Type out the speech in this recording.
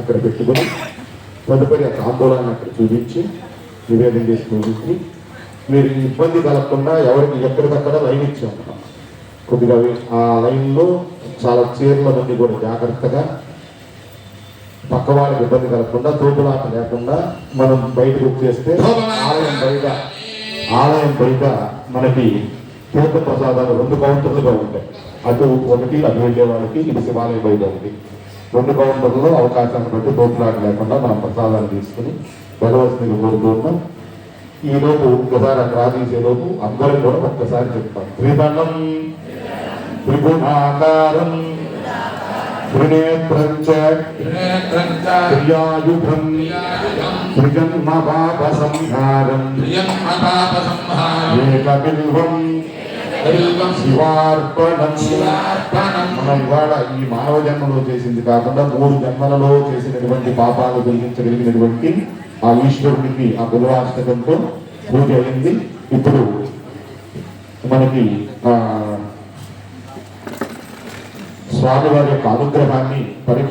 అక్కడ పెట్టుకుని తదుపరి ఆ తాంబూలాన్ని అక్కడ చూపించి నివేదన చేసి చూపించి మీరు ఇబ్బంది కలగకుండా ఎవరికి ఎక్కడికక్కడ లైన్ ఇచ్చాం కొద్దిగా ఆ లైన్లో చాలా చీరల నుండి కూడా జాగ్రత్తగా పక్క వాళ్ళకి ఇబ్బంది కలగకుండా తోపులాట లేకుండా మనం బయట బుక్ చేస్తే ఆలయం బయట ఆలయం బయట మనకి తీర్థ ప్రసాదాలు రెండు కౌంటర్లుగా ఉంటాయి. అటు ఒకటి అటు వెళ్ళే వాళ్ళకి ఇది శివాలయం బయట ఉంది రెండు కౌంటర్లో అవకాశాన్ని బట్టి తోపులాట లేకుండా మనం ప్రసాదాలు తీసుకుని వెళ్ళవలసింది కోరుతున్నాం ఈ లోపు ఒకసారి అక్కడ ఆదేశే లోపు అందరం కూడా ఒక్కసారి చెప్తాం. త్రిదండం త్రిగుణాకారం త్రినేత్రం చ క్రియాయుధం త్రిజన్మపాప సంహారం ఏకబిల్వం శివార్పణం. మనం ఇవాళ ఈ మానవ జన్మలో చేసింది కాకుండా మూడు జన్మలలో చేసినటువంటి పాపాలు తొలగించగలిగినటువంటి ఆ ఈశ్వరుడికి ఆ గురువాష్టకంతో పూజ అయింది. ఇప్పుడు మనకి ఆ స్వామివారి యొక్క అనుగ్రహాన్ని పరీక్ష